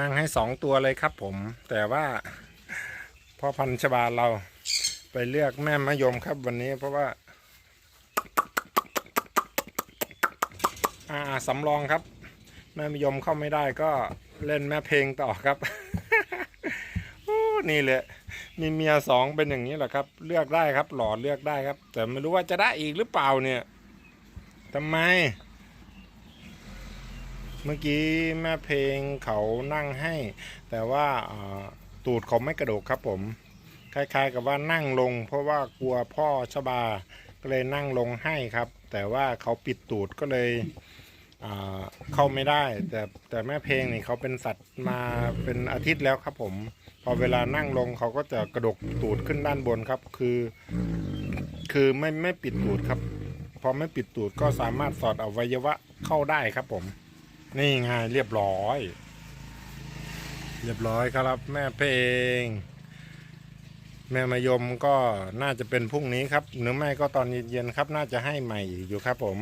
นั่งให้สองตัวเลยครับผม แต่ว่าพ่อพันธุ์ชบาเราไปเลือกแม่มะยมครับวันนี้เพราะว่า อ่าสำรองครับ แม่มะยมเข้าไม่ได้ก็เล่นแม่เพลงต่อครับนี่แหละมีเมียสองเป็นอย่างนี้แหละครับ เลือกได้ครับ หล่อเลือกได้ครับ แต่ไม่รู้ว่าจะได้อีกหรือเปล่าเนี่ยทำไม เมื่อกี้แม่เพลงเขานั่งให้ แต่ว่าตูดเขาไม่กระโดกครับผม คล้ายๆกับว่านั่งลง เพราะว่ากลัวพ่อชบาก็เลยนั่งลงให้ครับ แต่ว่าเขาปิดตูดก็เลยเข้าไม่ได้ แต่แต่แม่เพลงนี่เขาเป็นสัตว์มาเป็นอาทิตย์แล้วครับผม พอเวลานั่งลงเขาก็จะกระดกตูดขึ้นด้านบนครับ คือ คือไม่ไม่ปิดตูดครับ พอไม่ปิดตูดก็สามารถสอดอวัยวะเข้าได้ครับผม นี่ไงเรียบร้อย เรียบร้อยครับ แม่เพลง แม่มายมก็น่าจะเป็นพรุ่งนี้ครับ หรือไม่ก็ตอนเย็นๆครับ น่าจะให้ใหม่อยู่ครับผม